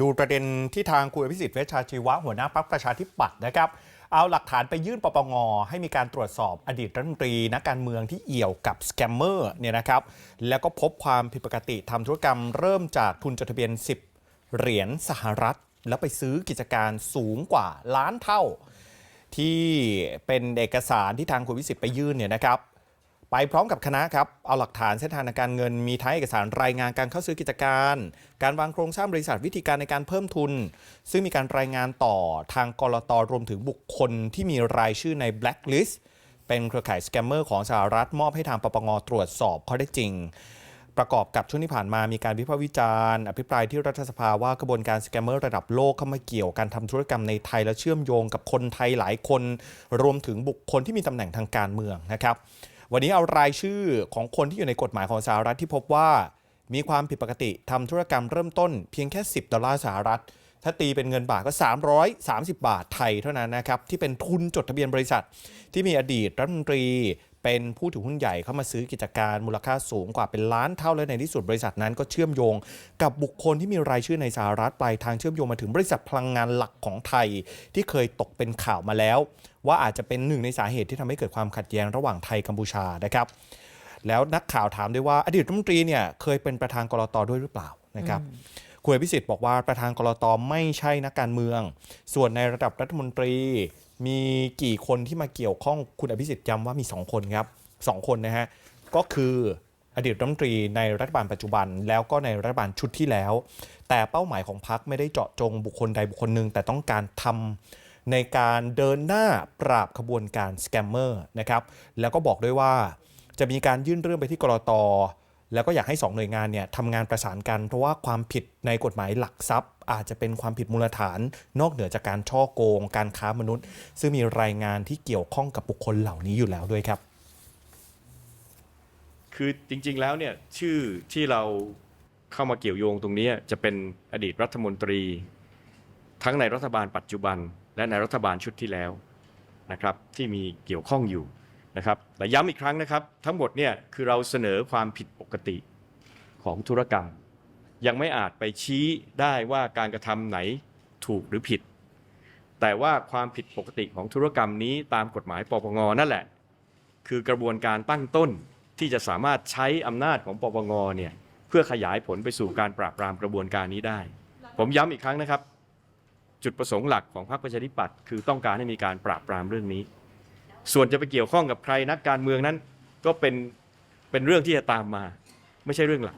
ดูประเด็นที่ทางคุณอภิสิทธิ์เวชชาชีวะ หัวหน้าพักประชาธิปัตย์นะครับ เอาหลักฐานไปยื่นปปงให้มีการตรวจสอบอดีตรัฐมนตรีนักการเมืองที่เอี่ยวกับสแกมเมอร์เนี่ยนะครับ แล้วก็พบความผิดปกติทำธุรกรรมเริ่มจากทุนจดทะเบียน 10 เหรียญสหรัฐ แล้วไปซื้อกิจการสูงกว่าล้านเท่า ที่เป็นเอกสารที่ทางคุณวิสิทธิ์ไปยื่นเนี่ยนะครับ ไปพร้อมกับคณะครับ เอาหลักฐานเส้นทางการเงิน มีทั้งเอกสารรายงานการเข้าซื้อกิจการ การวางโครงสร้างบริษัทวิธีการในการเพิ่มทุน ซึ่งมีการรายงานต่อทางกรตรวมถึงบุคคลที่มีรายชื่อใน blacklist เป็นเครือข่ายสแกมเมอร์ของสหรัฐมอบให้ทางปปงตรวจสอบข้อได้จริง ประกอบกับช่วงที่ผ่านมามีการวิพากษ์วิจารณ์ อภิปรายที่รัฐสภาว่ากระบวนการสแกมเมอร์ระดับโลกเข้ามาเกี่ยวการทำธุรกรรมในไทยและเชื่อมโยงกับคนไทยหลายคน รวมถึงบุคคลที่มีตำแหน่งทางการเมืองนะครับ วันนี้เอารายชื่อของคนที่อยู่ในกฎหมายของสหรัฐที่พบว่า มีความผิดปกติทำธุรกรรมเริ่มต้นเพียงแค่ 10 ดอลลาร์สหรัฐ ถ้าตีเป็นเงินบาทก็ 330 บาทไทยเท่านั้นนะครับ ที่เป็นทุนจดทะเบียนบริษัท ที่มีอดีตรัฐมนตรี เป็นผู้ถือหุ้นใหญ่เข้ามาซื้อกิจการมูลค่าสูงกว่าเป็นล้านเท่าและในที่สุดบริษัทนั้นก็เชื่อมโยง กับบุคคลที่มีรายชื่อในสหรัฐปลายทางเชื่อมโยงมาถึงบริษัทพลังงานหลักของไทย ที่เคยตกเป็นข่าวมาแล้ว ว่าอาจจะเป็นหนึ่งในสาเหตุที่ทำให้เกิดความขัดแย้งระหว่างไทยกัมพูชานะครับ แล้วนักข่าวถามด้วยว่าอดีตรัฐมนตรีเนี่ยเคยเป็นประธานกรตด้วยหรือเปล่านะครับคุณอภิสิทธิ์บอกว่าประธานกรตไม่ใช่นักการเมือง ส่วนในระดับรัฐมนตรี มีกี่คนที่มาเกี่ยวข้องคุณอภิสิทธิ์ย้ำว่ามี 2 คนครับสองคนนะฮะ ก็คืออดีตรัฐมนตรีในรัฐบาลปัจจุบัน แล้วก็ในรัฐบาลชุดที่แล้ว แต่เป้าหมายของพรรคไม่ได้เจาะจงบุคคลใดบุคคลหนึ่งแต่ต้องการทำในการเดินหน้าปราบขบวนการสแกมเมอร์นะครับแล้วก็บอกด้วยว่าจะมีการยื่นเรื่องไปที่กรต แล้วก็อยากให้ 2 หน่วยงานเนี่ยทำงานประสานกัน เพราะว่าความผิดในกฎหมายหลักทรัพย์ อาจจะเป็นความผิดมูลฐาน นอกเหนือจากการช่อโกง การค้ามนุษย์ ซึ่งมีรายงานที่เกี่ยวข้องกับบุคคลเหล่านี้อยู่แล้วด้วยครับ คือจริงๆแล้วเนี่ยชื่อที่เราเข้ามาเกี่ยวโยงตรงนี้จะเป็นอดีตรัฐมนตรี ทั้งในรัฐบาลปัจจุบัน และในรัฐบาลชุดที่แล้วนะครับที่มีเกี่ยวข้องอยู่ นะครับแต่ย้ำอีกครั้งนะครับ ทั้งหมดเนี่ยคือเราเสนอความผิดปกติของธุรกรรม ยังไม่อาจไปชี้ได้ว่าการกระทำไหนถูกหรือผิด แต่ว่าความผิดปกติของธุรกรรมนี้ตามกฎหมายปปงนั่นแหละ คือกระบวนการตั้งต้นที่จะสามารถใช้อำนาจของปปงเนี่ยเพื่อขยายผลไปสู่การปราบปรามกระบวนการนี้ได้ ผมย้ำอีกครั้งนะครับ จุดประสงค์หลักของพรรคประชาธิปัตย์คือต้องการให้มีการปราบปรามเรื่องนี้ ส่วนจะไปเกี่ยวข้องกับใครนักการเมืองนั้น ก็เป็นเป็นเรื่องที่จะตามมา ไม่ใช่เรื่องหลัก